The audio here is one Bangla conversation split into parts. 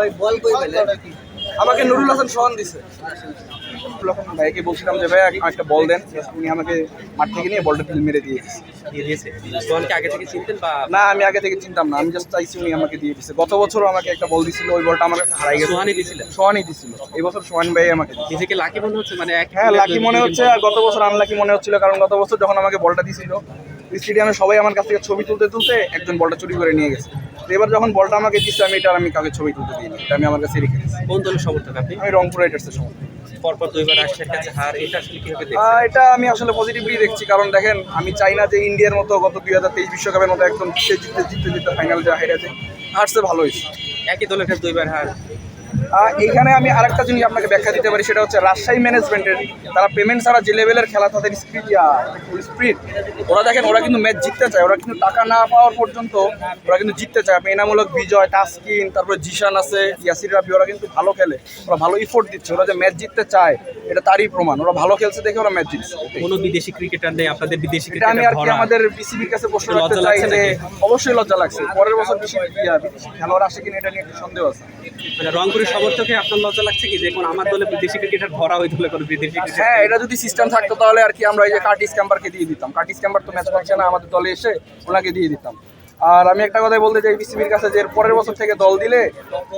ওই বল কই পেলে? আমাকে নুরুল হাসান সোহান দিছে। ভাইকে বলছিলাম যে ভাই একটা বল দেন। উনি আমাকে মাঠ থেকে নিয়ে বলটা ঢিল মেরে দিয়ে দিয়েছে? সোহানকে আগে থেকে চিনতেন বা না আমি আগে থেকে চিনতাম না। আমি জাস্ট চাইছি উনি আমাকে দিয়ে দিছে। গত বছরও আমাকে একটা বল দিছিল ওই বলটা আমার কাছে হারাই গেছে। সোহানই দিয়েছিলেন সোহানই দিছিল। এই বছর সোহান ভাই আমাকে নিজেকে লাকি মনে হচ্ছে? মানে হ্যাঁ লাকি মনে হচ্ছে আর গত বছর আনলাকি মনে হচ্ছিল কারণ গত বছর যখন আমাকে বলটা দিছিল স্টেডিয়ামে সবাই আমার কাছ থেকে ছবি তুলতে তুলতে একজন বলটা চুরি করে নিয়ে গেছে। তো এবার যখন বলটা আমাকে দিচ্ছে আমি এটা আমি কাউকে ছবি তুলতে দিইনি এটা আমি আমার কাছে রেখে দিচ্ছি কোন দলের সমর্থক আপনি? আমি রংপুর রাইডার্সের সমর্থক। পরপর দুইবার রাশিয়ার কাছে হার এটা আসলে কীভাবে দেখছেন? এটা আমি আসলে পজিটিভলি দেখছি কারণ দেখেন আমি চাই না যে ইন্ডিয়ার মতো গত দুই হাজার তেইশ বিশ্বকাপের মতো একদম জিতে জিততে জিততে জিততে ফাইনাল যা হেরেছে হারছে ভালো হয়েছে। একই দলের কাছে দুইবার হার। এইখানে আমি আরেকটা জিনিস আপনাকে ব্যাখ্যা দিতে পারি সেটা হচ্ছে রাজশাহী ম্যানেজমেন্টের তারা পেমেন্ট ছাড়া যে লেভেলের খেলা তাদের স্পিড স্পিড ওরা দেখেন ওরা কিন্তু ম্যাচ জিততে চায় ওরা কিন্তু টাকা না পাওয়ার পর্যন্ত ওরা কিন্তু জিততে চায়। পেনামূলক বিজয় তাসকিন তারপরে জিশান আছে ইয়াসির রাবি ওরা কিন্তু ভালো খেলে। ওরা ভালো ইফোর্ট দিচ্ছে ওরা যে ম্যাচ জিততে চায় এটা তারই প্রমাণ। ওরা ভালো খেলছে দেখে ওরা ম্যাচ জিতছে। কোনো বিদেশি ক্রিকেটার নেই আপনাদের বিদেশি এটা আমি আর কি আমাদের বিসিবির কাছে প্রশ্ন রাখতে চাই যে অবশ্যই লজ্জা লাগছে। পরের বছর বিদেশি খেলোয়াড় আসে কিনা এটা নিয়ে একটু সন্দেহ আছে। মানে রংপুরের সমর্থকে আপনার লজ্জা লাগছে কি? যে এখন আমার দলে বিদেশি ক্রিকেটার ভরা ওই দলে কোনো বিদেশি হ্যাঁ এটা যদি সিস্টেম থাকতো তাহলে আর কি আমরা এই যে কার্টিস ক্যাম্বারকে দিয়ে দিতাম। কার্টিস ক্যাম্বার তো ম্যাচ পাচ্ছে না আমাদের দলে এসে ওনাকে দিয়ে দিতাম। আর আমি একটা কথাই বলতে চাই বিসিবির কাছে যে পরের বছর থেকে দল দিলে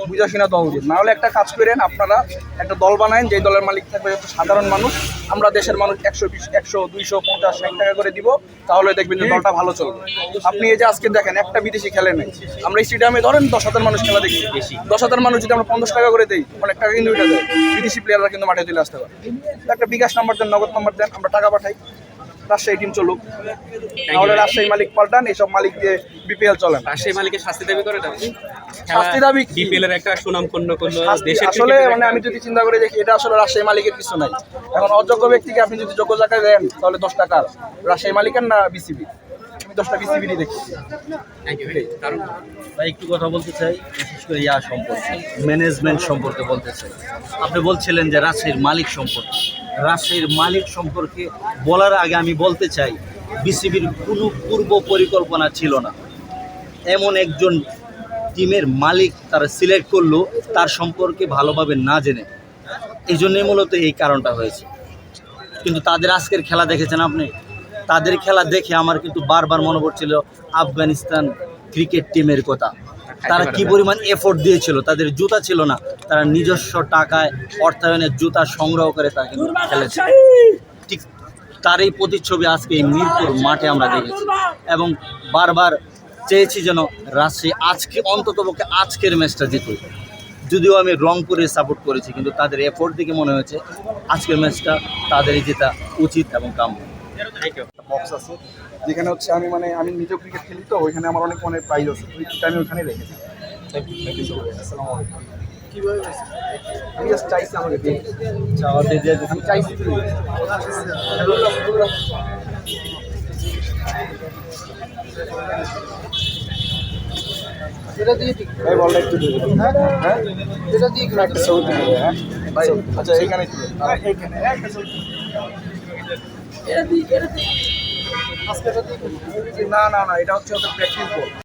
বুঝাশোনা দল দিন। নাহলে একটা কাজ করেন আপনারা, একটা দল বানায়েন, যেই দলের মালিক থাকবে যত সাধারণ মানুষ। আমরা দেশের মানুষ একশো বিশ, একশো, দুইশো, পঞ্চাশ, ষাট টাকা করে দিব, তাহলে দেখবেন যে দলটা ভালো চলবে। আপনি এই যে আজকে দেখেন, একটা বিদেশি খেলে নেই। আমরা স্টেডিয়ামে ধরেন দশ হাজার মানুষ খেলা দেখি। দশ হাজার মানুষ যদি আমরা পঞ্চাশ টাকা করে দিই, অনেক টাকা কিন্তু বিদেশি প্লেয়াররা কিন্তু মাঠে চলে আসতে পারে। একটা বিকাশ নাম্বার দেন, নগদ নাম্বার দেন, আমরা টাকা পাঠাই। রাজশাহী টিম চলুক। তাহলে রাজশাহী মালিক পাল্টান এইসব মালিক দিয়ে বিপিএল চলেন। রাজশাহী মালিকের শাস্তি দাবি আপনি শাস্তি দাবি বিপিএল এর একটা করল দেশের আসলে মানে আমি যদি চিন্তা করে দেখি এটা আসলে রাজশাহী মালিকের কিছু নাই। এখন অযোগ্য ব্যক্তিকে আপনি যদি যোগ্য জায়গায় দেন তাহলে দশ টাকার রাজশাহী মালিকের না বিসিবি আমি দশটা বিসিবিরই দেখি। ভাই। একটু কথা বলতে চাই বিশেষ করে ইয়া সম্পর্কে ম্যানেজমেন্ট সম্পর্কে বলতে চাই। আপনি বলছিলেন যে রাজশাহীর মালিক সম্পর্কে। রাজশাহীর মালিক সম্পর্কে বলার আগে আমি বলতে চাই, বিসিবির কোনো পূর্ব পরিকল্পনা ছিল না। এমন একজন টিমের মালিক তারা সিলেক্ট করল, তার সম্পর্কে ভালোভাবে না জেনে। এই জন্যই মূলত এই কারণটা হয়েছে। কিন্তু তাদের আজকের খেলা দেখেছেন আপনি? তাদের খেলা দেখে আমার কিন্তু বারবার মনে পড়ছিল আফগানিস্তান ক্রিকেট টিমের কথা। তারা কি পরিমাণ এফোর্ট দিয়েছিল? তাদের জুতা ছিল না। তারা নিজস্ব টাকায় অর্থায়নের জুতা সংগ্রহ করে তা কিন্তু খেলেছে। ঠিক তার এই প্রতিচ্ছবি আজকে এই মিরপুর মাঠে আমরা দেখেছি। এবং বারবার চেয়েছি যেন রাজশাহী আজকে অন্ততপক্ষে আজকের ম্যাচটা জিতুক। যদিও আমি রংপুরে সাপোর্ট করেছি কিন্তু তাদের এফোর্ট দেখে মনে হয়েছে আজকের ম্যাচটা তাদেরই জেতা উচিত এবং কাম্য। ইউ বক্স আছে যেখানে হচ্ছে আমি মানে আমি নিজেও ক্রিকেট খেলি তো ওইখানে আমার অনেক মানে প্রাইজ আছে এটা আমি ওখানে রেখেছি আসসালামু আলাইকুম। আমি জাস্ট চাইছি আমাকে দিয়ে। আমাদের যে আমি চাইছি এটা দিয়ে ঠিক ভাই বলটা একটু দিয়ে হ্যাঁ হ্যাঁ। এটা দিয়ে একটু একটা ছবি হ্যাঁ? ভাই আচ্ছা এইখানে হ্যাঁ এইখানে একটা ছবি না না না এটা হচ্ছে ওদের প্র্যাকটিস বল